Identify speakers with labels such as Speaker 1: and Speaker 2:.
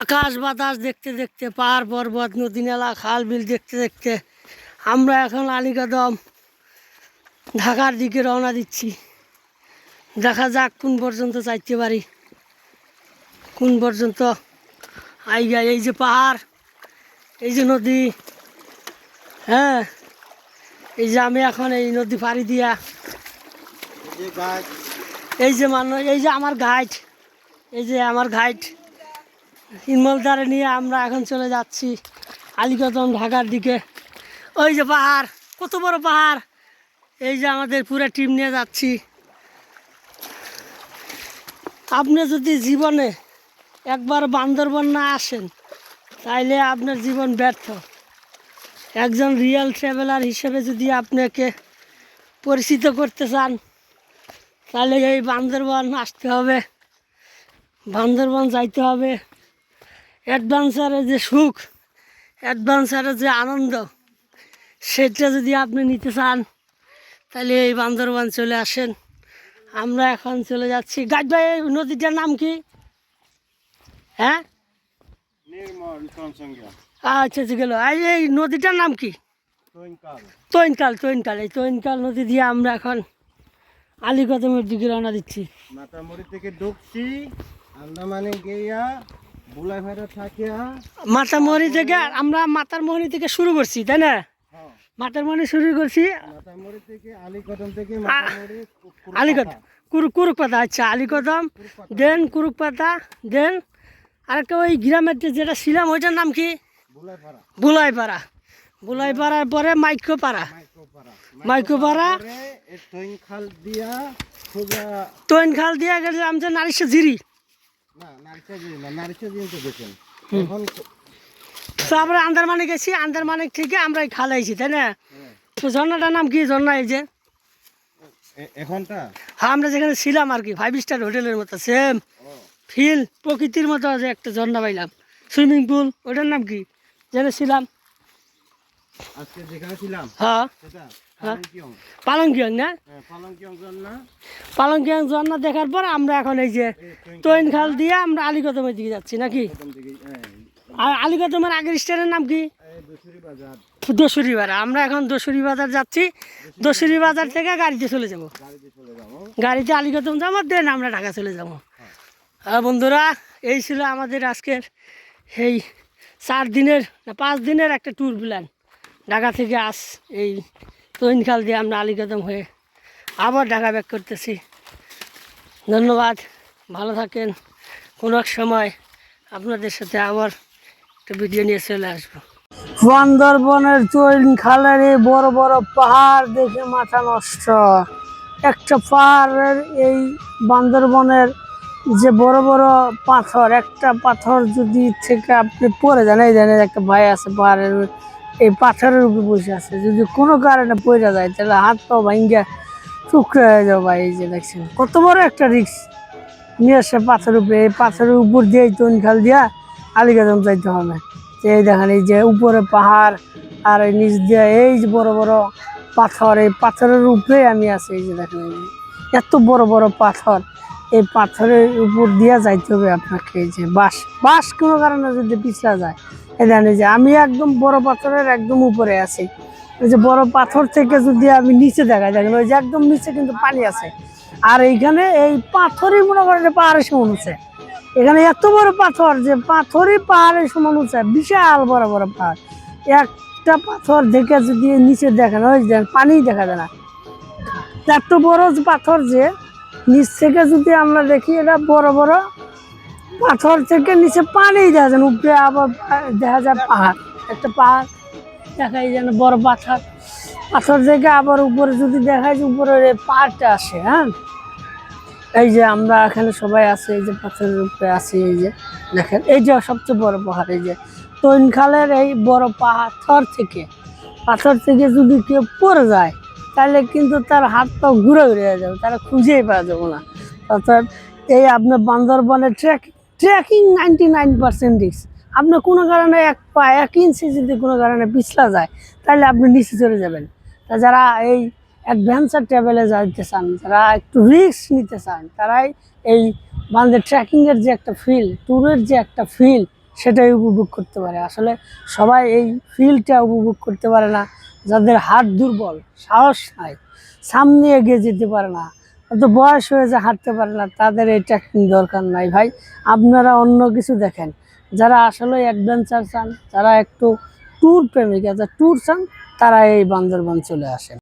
Speaker 1: আকাশ বাতাস দেখতে দেখতে পাহাড় পর্বত নদী নালা খাল বিল দেখতে দেখতে আমরা এখন আলিকদম ঢাকার দিকে রওনা দিচ্ছি। দেখা যাক কোন পর্যন্ত চাইতে পারি কোন পর্যন্ত আইগা এই যে পাহাড় এই যে নদী হ্যাঁ এই যে আমি এখন এই নদী পাড়ি দিয়া এই যে মানুষ এই যে আমার গাইড এই যে আমার গাইড। ইনমলদারে নিয়ে আমরা এখন চলে যাচ্ছি আলিকদম ঢাকার দিকে। ওই যে পাহাড়, কত বড় পাহাড়। এই যে আমাদের পুরো টিম নিয়ে যাচ্ছি। আপনি যদি জীবনে একবার বান্দরবন না আসেন, তাইলে আপনার জীবন ব্যর্থ। একজন রিয়েল ট্রাভেলার হিসেবে যদি আপনাকে পরিচিত করতে চান তাহলে এই বান্দরবন আসতে হবে। বান্দরবন যাইতে হবে। অ্যাডভেঞ্চারের যে সুখ অ্যাডভেঞ্চারের যে আনন্দ সেটা যদি আপনি নিতে চান তাহলে এই বান্দরবান চলে আসেন। আমরা এখন চলে যাচ্ছি। গাছ ভাই নদীটার নাম কি? হ্যাঁ? আচ্ছা আচ্ছা গেল। এই এই নদীটার নাম কি?
Speaker 2: তৈনকাল
Speaker 1: তৈনকাল। এই তৈনকাল নদী দিয়ে আমরা এখন আলিকদমের দিকে রওনা দিচ্ছি।
Speaker 2: মাতামুড়ি থেকে ঢুকছি আন্দামানে গিয়া বুলাই ভাইরা থাকিয়া
Speaker 1: মাতামহরি থেকে আমরা মাতারমহরি থেকে শুরু করছি তাই না?
Speaker 2: হ্যাঁ।
Speaker 1: মাতারমহরি শুরু করছি।
Speaker 2: থেকে আলীকদম থেকে মাতামুড়ি
Speaker 1: আলিকদম কুরু কুরুক পাতা আচ্ছা আলিকদম দেন কুরুক পাতা দেন আরেকটা ওই গ্রামের যেটা ছিলাম ওইটার নাম কি? বুলাইপাড়া বুলাইপাড়ার পরে মাইক্যপাড়া মাইক্যপাড়া
Speaker 2: তৈনখাল দিয়া সোজা
Speaker 1: তৈনখাল দিয়ে গেছে আমাদের নারিশ জিরি।
Speaker 2: তো
Speaker 1: আমরা আন্দারমানে গেছি আন্দারমানে থেকে আমরা এই খাল তাই না? তো ঝর্ণাটার নাম কি? ঝর্ণা এই যে।
Speaker 2: এখনটা?
Speaker 1: হ্যাঁ আমরা যেখানে ছিলাম আর কি ফাইভ স্টার হোটেলের মতো সেম ফিল প্রকৃতির মতো যে একটা ঝর্ণা পাইলাম। সুইমিং পুল ওটার নাম কি? যেখানে ছিলাম।
Speaker 2: আজকে যেখানে ছিলাম
Speaker 1: হ্যাঁ।
Speaker 2: সেটা
Speaker 1: হ্যাঁ।
Speaker 2: পালংকিয়ং
Speaker 1: না?
Speaker 2: হ্যাঁ পালংকিয়ং না।
Speaker 1: ঝর্ণা দেখার পর আমরা এখন এই যে তৈন খাল দিয়ে আমরা আলিকদমের দিকে যাচ্ছি নাকি?
Speaker 2: হ্যাঁ,
Speaker 1: আর আলিকদমের আগের স্টেশনের নাম কি?
Speaker 2: দশুরি বাজার।
Speaker 1: আমরা এখন দশুরি বাজার যাচ্ছি। দশুরি বাজার থেকে গাড়িতে চলে যাব।
Speaker 2: গাড়িতে চলে যাব।
Speaker 1: গাড়িতে আলিকদম যাব দেন আমরা ঢাকা চলে যাব। আর বন্ধুরা এই ছিল আমাদের আজকের এই চার দিনের না পাঁচ দিনের একটা ট্যুর প্ল্যান ঢাকা থেকে আস, এই তৈনখাল দিয়ে আমরা আলিকদম হয়ে আবার ঢাকা ব্যাক করতেছি। ধন্যবাদ, ভালো থাকেন। কোনো এক সময় আপনাদের সাথে আবার একটা ভিডিও নিয়ে চলে আসব। বান্দরবনের চৈন খালের এই বড় বড় পাহাড় দেখে মাথা নষ্ট। একটা পাহাড়ের এই বান্দরবনের যে বড় বড় পাথর, একটা পাথর যদি থেকে আপনি পড়ে যান, এই জানেন একটা ভাই আছে পাহাড়ের এই পাথরের উপরে বসে আছে। যদি কোনো কারণে পড়ে যায়, তাহলে হাত পা ভাঙ্গা টুকরো হয়ে যাবে ভাই, এই যে দেখছেন। কত বড় একটা রিক্স নিয়ে আসে পাথরের উপরে, এই পাথরের উপর দিয়ে চৈন খাল দিয়া আলিগাদম যাইতে হবে। যে এই দেখেন, এই যে উপরে পাহাড়, আর এই নিচ দিয়ে এই যে বড় বড় পাথর, এই পাথরের উপরে আমি আছি, এই যে দেখেন। এত বড় বড় পাথর, এই পাথরের উপর দিয়ে যাইতে হবে আপনাকে, এই যে বাঁশ। বাস কোনো কারণে যদি পিছলা যায় এই যে আমি একদম বড় পাথরের একদম উপরে আছি। ওই যে বড় পাথর থেকে যদি আমি নিচে দেখা দেখেন ওই যে একদম নিচে কিন্তু পানি আছে। আর এইখানে এই পাথরই মনে করেন পাহাড়ের সমান উঠছে এখানে এত বড় পাথর যে পাথরই পাহাড়ের সমান উঠছে বিশাল বড় বড় পাহাড়। একটা পাথর দেখে যদি নিচে দেখেন, ওই যে পানি দেখা যায় না। এত বড় পাথর যে, নিচ থেকে যদি আমরা দেখি, এটা বড় বড় পাথর থেকে নিচে পানি দেখা যায় উপরে আবার দেখা যায় পাহাড়। একটা পাহাড় দেখাই যেন বড় পাথর। পাথর থেকে আবার উপরে যদি দেখা যায় উপরের পাহাড়টা আসে হ্যাঁ? এই যে আমরা এখানে সবাই আছি, এই যে পাথরের উপরে আছি, এই যে দেখেন, এই যে সবচেয়ে বড় পাহাড়, এই যে তৈনখালের এই বড় পাথর থেকে পাথর থেকে যদি কেউ পড়ে যায়, তাহলে কিন্তু তার হাত পা ঘুরে ঘুরে যাবে, তারা খুঁজেই পাওয়া যাবে না। অর্থাৎ এই আপনার বান্দরবনের trek trekking ninety nine percent রিক্স আপনার কোনো কারণে এক পা, এক ইঞ্চি যদি কোনো কারণে পিছলা যায়, তাহলে আপনি নিচে চলে যাবেন। তা যারা এই অ্যাডভেঞ্চার ট্রাভেলে যাইতে চান, যারা একটু রিস্ক নিতে চান, তারাই এই বান্ধে ট্রেকিংয়ের যে একটা ফিল ট্যুরের যে একটা ফিল সেটাই উপভোগ করতে পারে। আসলে সবাই এই ফিলটা উপভোগ করতে পারে না। যাদের হাত দুর্বল, সাহস নাই, সামনে এগিয়ে যেতে পারে না। হয়তো বয়স হয়ে যে হাঁটতে পারে না, তাদের এই ট্রেকিং দরকার নাই ভাই। আপনারা অন্য কিছু দেখেন। যারা আসলে অ্যাডভেঞ্চার চান, যারা একটু ট্যুর প্রেমিক আছে ট্যুর চান, তারা এই বান্দরবান চলে আসেন।